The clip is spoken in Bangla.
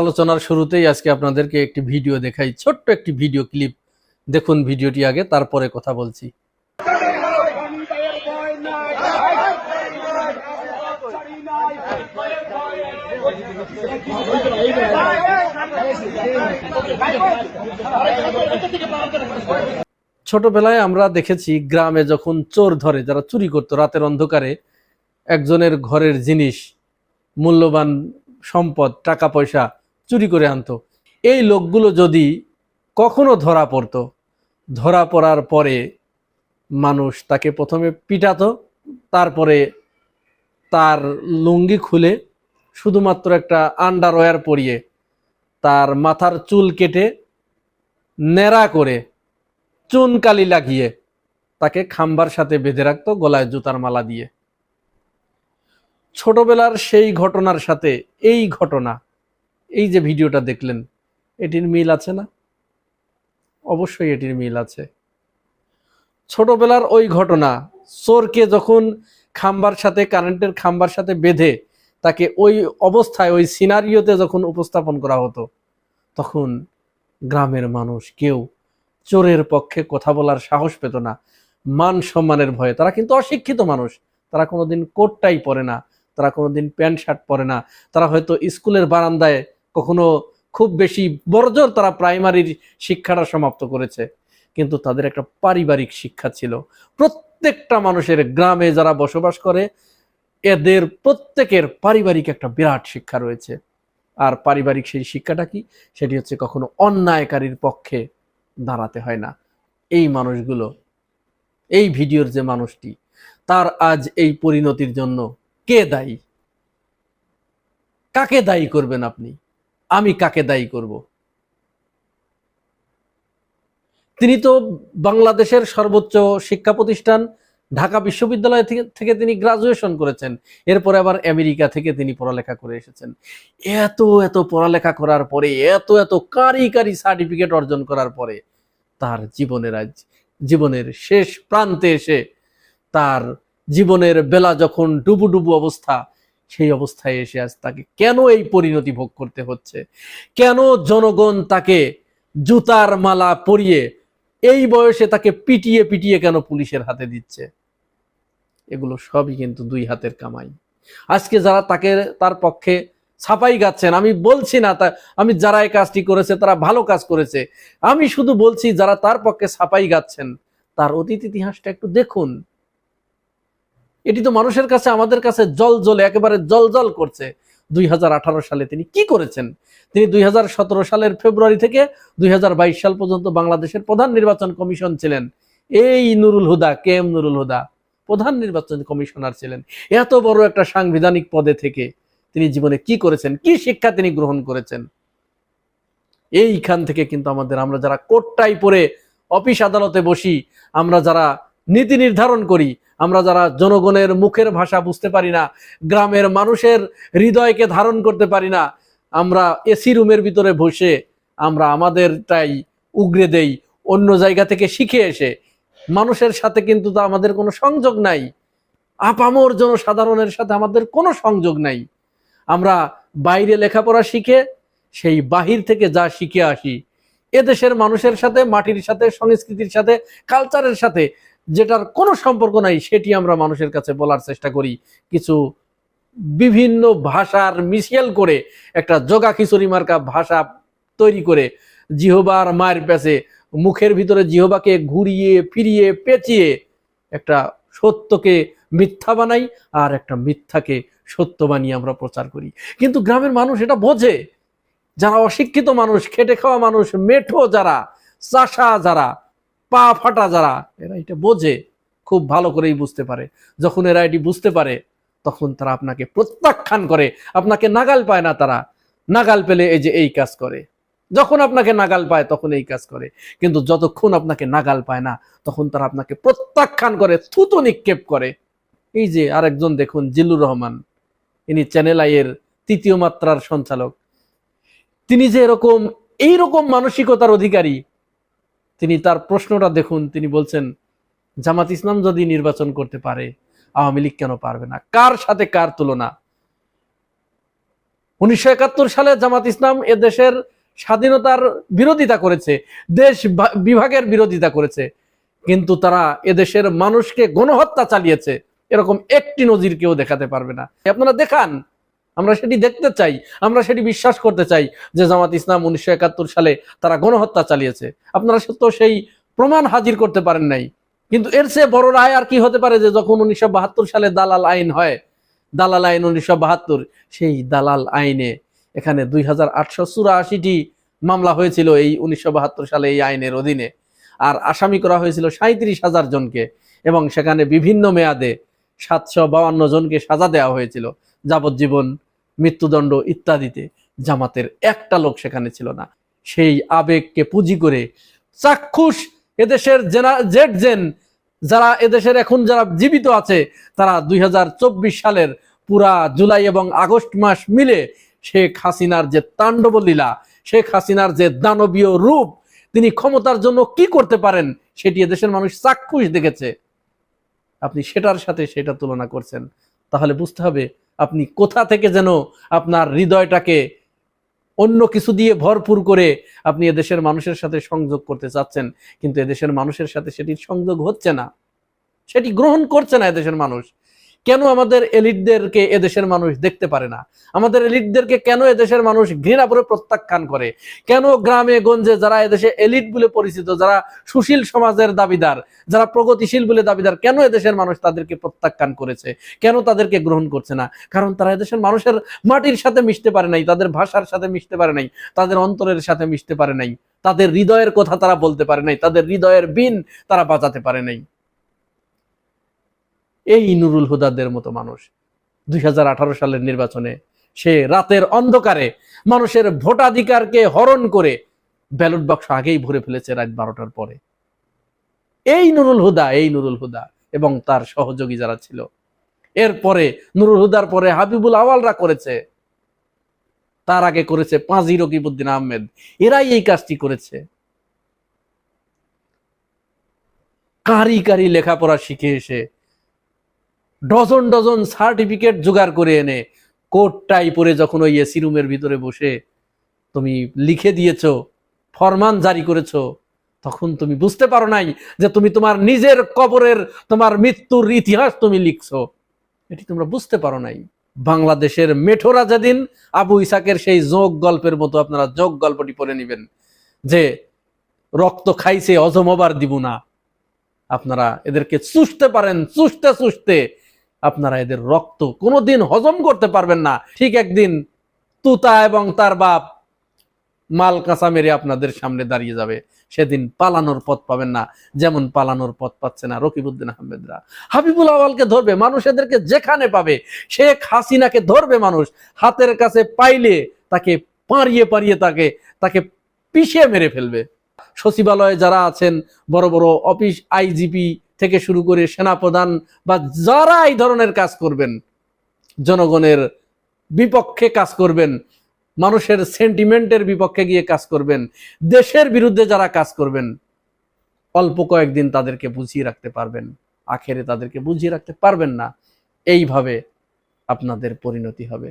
আলোচনার শুরুতেই আজকে আপনাদেরকে একটি ভিডিও দেখাই, ছোট্ট একটি ভিডিও ক্লিপ। দেখুন ভিডিওটি আগে, তারপরে কথা বলছি। ছোটবেলায় আমরা দেখেছি, গ্রামে যখন চোর ধরে, যারা চুরি করতো রাতের অন্ধকারে, একজনের ঘরের জিনিস, মূল্যবান সম্পদ টাকা পয়সা চুরি করে আনতো। এই লোকগুলো যদি কখনো ধরা পড়তো, ধরা পড়ার পরে মানুষ তাকে প্রথমে পিটাতো, তারপরে তার লুঙ্গি খুলে শুধুমাত্র একটা আন্ডারওয়্যার পরিয়ে তার মাথার চুল কেটে ন্যাড়া করে চুনকালি লাগিয়ে তাকে খাম্বার সাথে বেঁধে রাখতো, গলায় জুতার মালা দিয়ে। ছোটবেলার সেই ঘটনার সাথে এই ঘটনা এই যে ভিডিওটা দেখলেন, এটির মিল আছে না? অবশ্যই এটির মিল আছে। ছোটবেলার ওই ঘটনা, চোরকে যখন খাম্বার সাথে, কারেন্টের খাম্বার সাথে বেঁধে তাকে ওই অবস্থায়, ওই সিনারিওতে যখন উপস্থাপন করা হতো, তখন গ্রামের মানুষ কেউ চোরের পক্ষে কথা বলার সাহস পেত না। মান সম্মানের ভয়ে। তারা কিন্তু অশিক্ষিত মানুষ। তারা কোনোদিন কোটটাই পরে না। তারা কোনোদিন প্যান্ট শার্ট পরে না। তারা হয়তো স্কুলের বারান্দায় কখনো খুব বেশি বড়জোর তারা প্রাইমারির শিক্ষাটা সমাপ্ত করেছে। কিন্তু তাদের একটা পারিবারিক শিক্ষা ছিল। প্রত্যেকটা মানুষের গ্রামে যারা বসবাস করে, এদের প্রত্যেকের পারিবারিক একটা বিরাট শিক্ষা রয়েছে। আর পারিবারিক সেই শিক্ষাটা কি? সেটি হচ্ছে কখনো অন্যায়কারীর পক্ষে দাঁড়াতে হয় না। এই মানুষগুলো, এই ভিডিওর যে মানুষটি, তার আজ এই পরিণতির জন্য কে দায়ী? কাকে দায়ী করবেন আপনি? আমি কাকে দায়ী করব? তিনি তো বাংলাদেশের সর্বোচ্চ শিক্ষা প্রতিষ্ঠান ঢাকা বিশ্ববিদ্যালয় থেকে থেকে তিনি গ্রাজুয়েশন করেছেন। এরপরে আবার আমেরিকা থেকে তিনি পড়ালেখা করে এসেছেন। এত এত পড়ালেখা করার পরে, এত এত কারি কারি সার্টিফিকেট অর্জন করার পরে তার জীবনের আজ, জীবনের শেষ প্রান্তে এসে তার জীবনের বেলা যখন ডুবু ডুবু অবস্থা সেই অবস্থায় এসে আজ তাকে কেন এই পরিণতি ভোগ করতে হচ্ছে? কেন জনগণ তাকে জুতার মালা পরিয়ে এই বয়সে তাকে পিটিয়ে পিটিয়ে কেন পুলিশের হাতে দিচ্ছে? এগুলো সবই কিন্তু দুই হাতের কামাই। আজকে যারা তাকে, তার পক্ষে ছাপাই গাচ্ছেন, আমি বলছি না তা, আমি যারা এই কাজটি করেছে তারা ভালো কাজ করেছে। আমি শুধু বলছি যারা তার পক্ষে ছাপাই গাচ্ছেন, তার অতীত ইতিহাসটা একটু দেখুন। এটি তো মানুষের কাছে, আমাদের কাছে জল জলে একেবারে জল জল করছে। দুই হাজার আঠারো সালে তিনি কি করেছেন? তিনি দুই হাজার সতেরো সালের ফেব্রুয়ারি থেকে দুই হাজার বাইশ সাল পর্যন্ত বাংলাদেশের প্রধান নির্বাচন কমিশন ছিলেন। এই নুরুল হুদা, কে এম নুরুল হুদা? প্রধান নির্বাচন কমিশনার ছিলেন। এত বড় একটা সাংবিধানিক পদে থেকে তিনি জীবনে কি করেছেন? কি শিক্ষা তিনি গ্রহণ করেছেন? এইখান থেকে কিন্তু আমাদের, আমরা যারা কোটটাই পরে অফিস আদালতে বসি, আমরা যারা নীতি নির্ধারণ করি। আমরা যারা জনগণের মুখের ভাষা বুঝতে পারি না, গ্রামের মানুষের হৃদয়কে ধারণ করতে পারি না, আমরা এসি রুমের ভিতরে বসে আমরা আমাদেরটাই উগরে দেই, অন্য জায়গা থেকে শিখে এসে। মানুষের সাথে কিন্তু তা আমাদের কোনো সংযোগ নাই। আপামর জনসাধারণের সাথে আমাদের কোনো সংযোগ নাই। আমরা বাইরে লেখাপড়া শিখে, সেই বাহির থেকে যা শিখে আসি, এদেশের মানুষের সাথে, মাটির সাথে, সংস্কৃতির সাথে কালচারের সাথে যেটার কোনো সম্পর্ক নাই, সেটি আমরা মানুষের কাছে বলার চেষ্টা করি। কিছু বিভিন্ন ভাষার মিশেল করে একটা জগা খিচুড়ি মার্কা ভাষা তৈরি করে জিহবার মায়ের পেছে, মুখের ভিতরে জিহবাকে ঘুরিয়ে, ফিরিয়ে, পেঁচিয়ে একটা সত্যকে মিথ্যা বানাই আর একটা মিথ্যাকে সত্য বানিয়ে আমরা প্রচার করি। কিন্তু গ্রামের মানুষ এটা বোঝে। যারা অশিক্ষিত মানুষ, খেটে খাওয়া মানুষ, মেঠো যারা, চাষা যারা পা ফাটা যারা, এরা এটা বোঝে, খুব ভালো করেই বুঝতে পারে। যখন এরা এটি বুঝতে পারে, তখন তারা আপনাকে প্রত্যাখ্যান করে, আপনাকে নাগাল পায় না তারা। নাগাল পেলে এই যে এই কাজ করে। যখন আপনাকে নাগাল পায়, তখন এই কাজ করে। কিন্তু যতক্ষণ আপনাকে নাগাল পায় না, তখন তারা আপনাকে প্রত্যাখ্যান করে, থুতু নিক্ষেপ করে। এই যে আরেকজন দেখুন, জিল্লুর রহমান। ইনি চ্যানেল আইয়ের তৃতীয় মাত্রার সঞ্চালক। তিনি যে এরকম, এইরকম মানসিকতার অধিকারী তিনি তার প্রশ্নটা দেখুন, তিনি বলছেন, জামাত ইসলাম যদি নির্বাচন করতে পারে, আওয়ামী লীগ কেন পারবে না? কার সাথে কার তুলনা? উনিশশো একাত্তর সালে জামাত ইসলাম দেশের স্বাধীনতার বিরোধিতা করেছে, দেশ বিভাগের বিরোধিতা করেছে, কিন্তু তারা এদেশের মানুষকে গণহত্যা চালিয়েছে। এরকম একটি নজির কেউ দেখাতে পারবে না। আপনারা দেখান আমরা সেটি দেখতে চাই, আমরা সেটি বিশ্বাস করতে চাই যে জামাত ইসলাম উনিশশো একাত্তর সালে তারা গণহত্যা চালিয়েছে। আপনারা তো সেই প্রমাণ হাজির করতে পারেন নাই। কিন্তু এর চেয়ে বড় রায় আর কি হতে পারে যে যখন উনিশশো বাহাত্তর সালে দালাল আইন হয়, দালাল আইন উনিশশো বাহাত্তর, সেই দালাল আইনে এখানে দুই হাজার আটশো চুরাশিটি মামলা হয়েছিল এই উনিশশো বাহাত্তর সালে এই আইনের অধীনে। আর আসামি করা হয়েছিল সাঁত্রিশ হাজার জনকে এবং সেখানে বিভিন্ন মেয়াদে সাতশো জনকে সাজা দেওয়া হয়েছিল। যাবজ্জীবন মৃত্যুদণ্ড ইত্যাদিতে জামাতের একটা লোক সেখানে ছিল না। সেই আবেগকে পুঁজি করে চাক্ষুষ এদেশের জেনা জেড জেন, যারা এদেশের এখন যারা জীবিত আছে, তারা দুই হাজার চব্বিশ সালের পুরা জুলাই এবং আগস্ট মাস মিলে শেখ হাসিনার যে তাণ্ডব লীলা শেখ হাসিনার যে দানবীয় রূপ, তিনি ক্ষমতার জন্য কি করতে পারেন সেটি এদেশের মানুষ চাক্ষুষ দেখেছে। আপনি সেটার সাথে সেটা তুলনা করছেন, তাহলে বুঝতে হবে আপনি কোথা থেকে যেন আপনার হৃদয়টাকে অন্য কিছু দিয়ে ভরপুর করে আপনি এদেশের মানুষের সাথে সংযোগ করতে চাচ্ছেন, কিন্তু এদেশের মানুষের সাথে সেটির সংযোগ হচ্ছে না। সেটি গ্রহণ করছে না এদেশের মানুষ। কেন আমাদের এলিটদেরকে এদেশের মানুষ দেখতে পারে না? আমাদের এলিটদেরকে কেন এদেশের মানুষ ঘৃণা করে প্রত্যাখ্যান করে? কেন গ্রামে, গঞ্জে যারা এদেশে এলিট বলে পরিচিত, যারা সুশীল সমাজের দাবিদার, যারা প্রগতিশীল বলে দাবিদার, কেন এদেশের মানুষ তাদেরকে প্রত্যাখ্যান করেছে? কেন তাদেরকে গ্রহণ করছে না? কারণ তারা এদেশের মানুষের মাটির সাথে মিশতে পারে নাই, তাদের ভাষার সাথে মিশতে পারে নাই, তাদের অন্তরের সাথে মিশতে পারে নাই, তাদের হৃদয়ের কথা তারা বলতে পারে নাই, তাদের হৃদয়ের বিন তারা বাজাতে পারে নাই। এই নুরুল হুদাদের মতো মানুষ। দুই হাজার আঠারো সালের নির্বাচনে সে রাতের অন্ধকারে মানুষের ভোটাধিকারকে হরণ করে ব্যালট বাক্স আগেই ভরে ফেলেছে রাত বারোটার পরে। এই নুরুল হুদা, এই নুরুল হুদা এবং তার সহযোগী যারা ছিল, এরপরে নুরুল হুদার পরে হাবিবুল আওয়ালরা করেছে। তার আগে করেছে পাঁজি রকিবুদ্দিন আহমেদ। এরাই এই কাজটি করেছে। কারি কারি লেখাপড়া শিখে এসে ডজন ডজন সার্টিফিকেট জোগাড় করে এনে কোটটাই পরে যখন ওই এসি রুমের ভিতরে বসে তুমি লিখে দিয়েছ, ফরমান জারি করেছ, তখন তুমি বুঝতে পারো নাই যে তুমি তোমার নিজের কবরের, তোমার মৃত্যুর ইতিহাস তুমি লিখছো। এটি তোমরা বুঝতে পারো নাই। বাংলাদেশের মেঠোরা যেদিন আবু ইসাকের সেই যোগ গল্পের মতো আপনারা যোগ গল্পটি পড়ে নেবেন যে, রক্ত খাইছে অজমবার দিব না। আপনারা এদেরকে চুষতে পারেন, চুষতে চুষতে আপনারা এদের রক্ত কোনোদিন হজম করতে পারবেন না। ঠিক একদিন তুতা এবং তার বাপ মাল কাঁচা মেরে আপনাদের সামনে দাঁড়িয়ে যাবে। সেদিন পালানোর পথ পাবেন না। যেমন পালানোর পথ পাচ্ছে না রকিবুদ্দিন আহমেদরা। হাবিবুল আওয়ালকে ধরবে, মানুষ এদেরকে যেখানে পাবে, শেখ হাসিনাকে ধরবে মানুষ। হাতের কাছে পাইলে তাকে পাড়িয়ে পাড়িয়ে তাকে তাকে পিষিয়ে মেরে ফেলবে। সচিবালয়ে যারা আছেন, বড় বড় অফিস, আইজিপি থেকে শুরু করে সেনাপ্রধান বা যারা এই ধরনের কাজ করবেন, জনগণের বিপক্ষে কাজ করবেন, মানুষের সেন্টিমেন্টের বিপক্ষে গিয়ে কাজ করবেন, দেশের বিরুদ্ধে যারা কাজ করবেন, অল্প কয়েকদিন তাদেরকে বুঝিয়ে রাখতে পারবেন, আখেরে তাদেরকে বুঝিয়ে রাখতে পারবেন না। এইভাবে আপনাদের পরিণতি হবে।